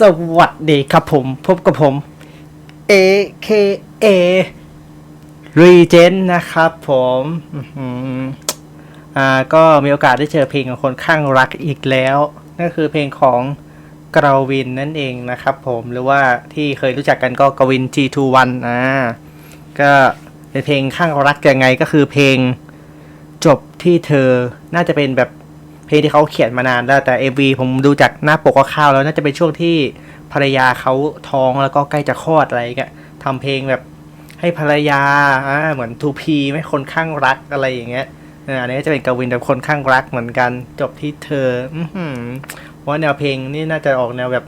สวัสดีครับผม พบกับผม AKA Regent นะครับผมอ่าก็มีโอกาสได้เจอเพลงของคนข้างรักอีกแล้วนั่นคือเพลงของกราวินนั่นเองนะครับผมหรือว่าที่เคยรู้จักกันก็กวิน G21 อ่าก็เป็นเพลงข้างรักยังไงก็คือเพลงจบที่เธอน่าจะเป็นแบบ ลงที่เขาเขียนมานานแล้วแต่ MV ผมดูจากหน้าปกคร่าวๆแล้วน่าจะเป็นช่วงที่ภรรยาเขาท้องแล้วก็ใกล้จะคลอดอะไรเงี้ยทำเพลงแบบให้ภรรยาอ่าเหมือนทูพีไม่คนข้างรักอะไรอย่างเงี้ยอันนี้ก็จะเป็นกวินแบบคนข้างรักเหมือนกันจบที่เธออือหือว่าแนวเพลงนี่น่าจะออกแนวแบบ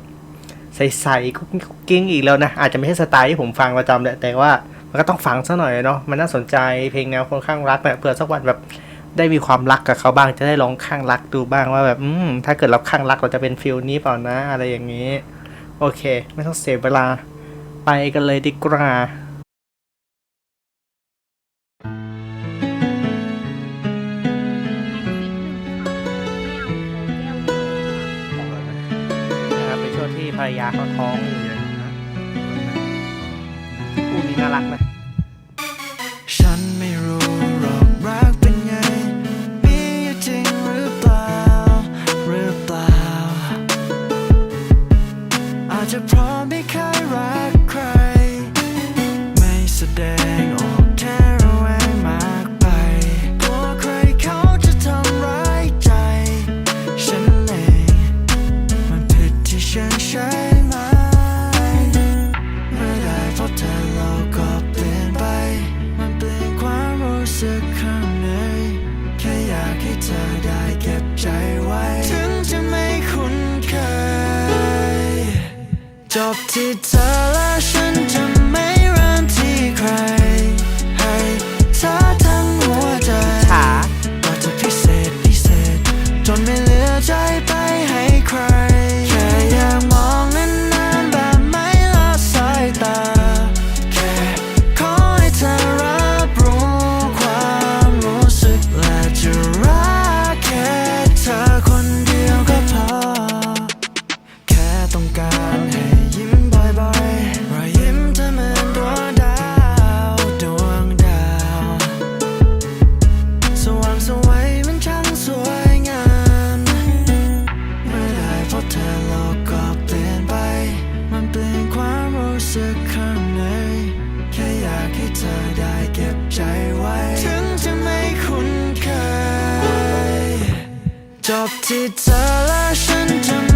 ใสๆกุ๊กกิ๊งอีกแล้วนะ อาจจะไม่ใช่สไตล์ที่ผมฟังประจำแหละแต่ว่ามันก็ต้องฟังซะหน่อยเนาะมันน่าสนใจเพลงแนวคนข้างรักเนี่ยเผื่อสักวันแบบ ได้มีความรักกับเขาบ้างจะได้ลองข้างรักดูบ้างว่าแบบอืมถ้าเกิดเราข้างรักเราจะเป็นฟิลนี้เปล่านะอะไรอย่างนี้ โอเค ไม่ต้องเสียเวลาไปกันเลยดีกว่านะครับเป็นช่วงที่ภรรยาเขาท้องอยู่เลยนะคู่นี้น่ารักนะฉัน จบที่เธอและฉันจะไม่เริ่มที่ใคร จบที่เธอและฉันจะ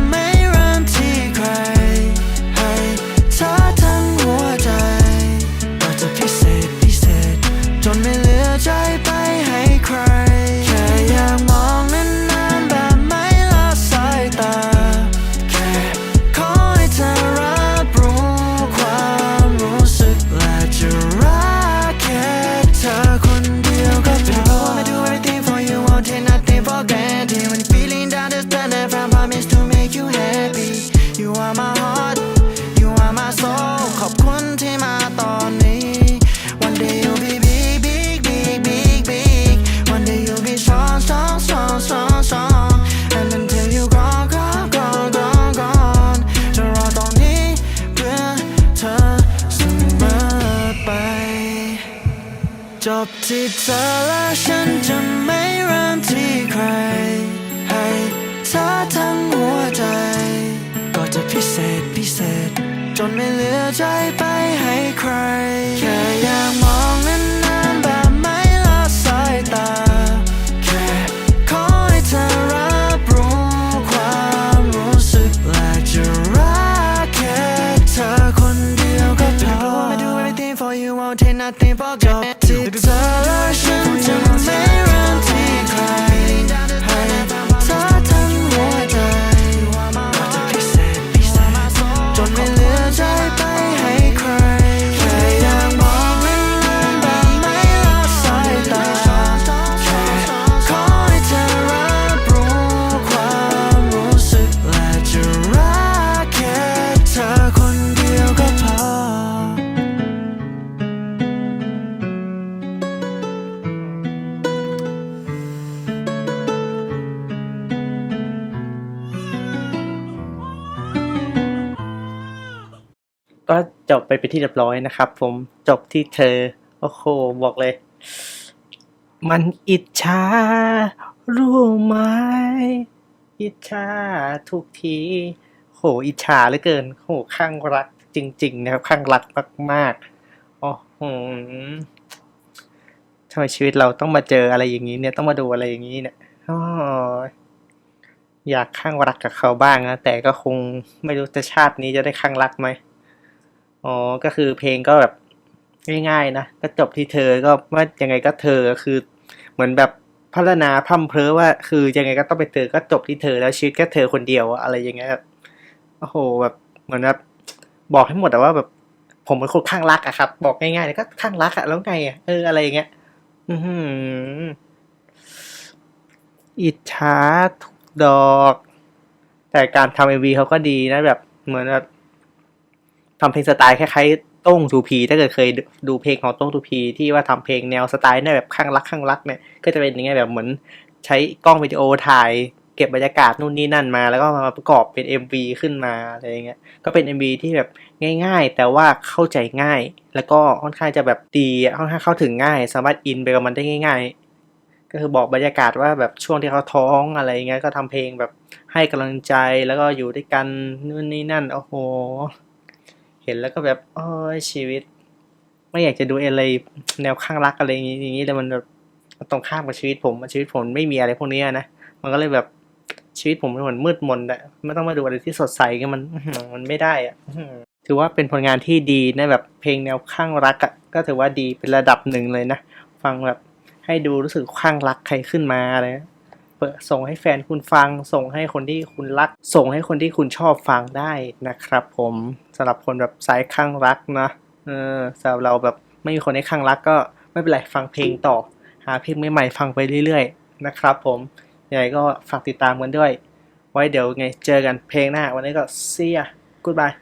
จบที่เธอและฉันจะไม่เริ่มที่ใคร ให้เธอทั้งหัวใจ ก็จะพิเศษพิเศษ จนไม่เหลือใจไปให้ใคร แค่อยากมองนานๆแบบไม่ละสายตาแค่ขอให้เธอรับรู้ความรู้สึกและจะรักแค่เธอคนเดียวก็พอ I do everything for you won't take nothing for granted จบที่เธอ ก็จบไปเป็นที่เรียบร้อยนะครับ ผมจบที่เธอ โอ้โหบอกเลย มันอิจฉารู้ไหมอิจฉาทุกทีโหอิจฉาเหลือเกินโหข้างรักจริง ๆ นะครับ ข้างรักมากๆโอ้โหทำไมชีวิตเราต้องมาเจออะไรอย่างนี้เนี่ยต้องมาดูอะไรอย่างนี้เนี่ยโอ้ยอยากข้างรักกับเขาบ้างนะแต่ก็คงไม่รู้จะชาตินี้จะได้ข้างรักไหม อ๋อ ก็คือเพลงก็แบบง่ายๆนะ ก็จบที่เธอก็ว่ายังไงก็เธอคือ เหมือนแบบพัฒนาพร่ำเพอว่า คือยังไงก็ต้องเป็นเธอก็จบที่เธอแล้วชีวิตแค่เธอคนเดียวอะไรอย่างเงี้ยแบบโอ้โหแบบเหมือนแบบบอกให้หมดแต่ว่าแบบ ผมเป็นคนข้างรักอะครับ บอกง่ายๆเลยก็ข้างรักอะแล้วไงอะเอออะไรอย่างเงี้ย อืออิจฉาทุกดอก แต่การทำเอวีเขาก็ดีนะแบบ เหมือนแบบ ทำเพลงสไตล์คล้ายๆโต้งทูพี ถ้าเกิดเคยดูเพลงของโต้งทูพีที่ว่าทำเพลงแนวสไตล์เนี่ยแบบข้างรักข้างรักเนี่ยก็จะเป็นอย่างเงี้ยแบบเหมือนใช้กล้องวิดีโอถ่ายเก็บบรรยากาศนู่นนี่นั่นมา แล้วก็มาประกอบเป็น MV ขึ้นมาอะไรอย่างเงี้ยก็เป็น MV ที่แบบง่าย ๆ แต่ว่าเข้าใจง่าย แล้วก็ค่อนข้างจะแบบดีค่อนข้างเข้าถึงง่าย สามารถอินไปกับมันได้ง่าย ๆ ก็คือบอกบรรยากาศว่าแบบช่วงที่เขาท้องอะไรอย่างเงี้ยก็ทำเพลงแบบให้กำลังใจแล้วก็อยู่ด้วยกันนู่นนี่นั่นโอ้โห เห็นแล้วก็แบบโอ้ยชีวิต ไม่อยากจะดูอะไรแนวข้างรักอะไรอย่างงี้อย่างงี้แต่มันแบบตรงข้ามกับชีวิตผมชีวิตผมไม่มีอะไรพวกนี้นะมันก็เลยแบบชีวิตผมมันเหมือนมืดมนอะไม่ต้องมาดูอะไรที่สดใสกันมันมันไม่ได้อะถือว่าเป็นผลงานที่ดีนะแบบเพลงแนวข้างรักอะก็ถือว่าดีเป็นระดับหนึ่งเลยนะ ฟังแบบให้ดูรู้สึกข้างรักใครขึ้นมาอะไร เปิดส่งให้แฟนคุณฟัง ส่งให้คนที่คุณรัก ส่งให้คนที่คุณชอบฟังได้นะครับ ผมสำหรับคนแบบสายข้างรักนะเออสำหรับเราแบบไม่มีคนให้ข้างรักก็ไม่เป็นไรฟังเพลงต่อ หาเพลงใหม่ๆฟังไปเรื่อยๆ นะครับ ผมยังไงก็ฝากติดตามกันด้วย ไว้เดี๋ยวไงเจอกันเพลงหน้า วันนี้ก็ see ya goodbye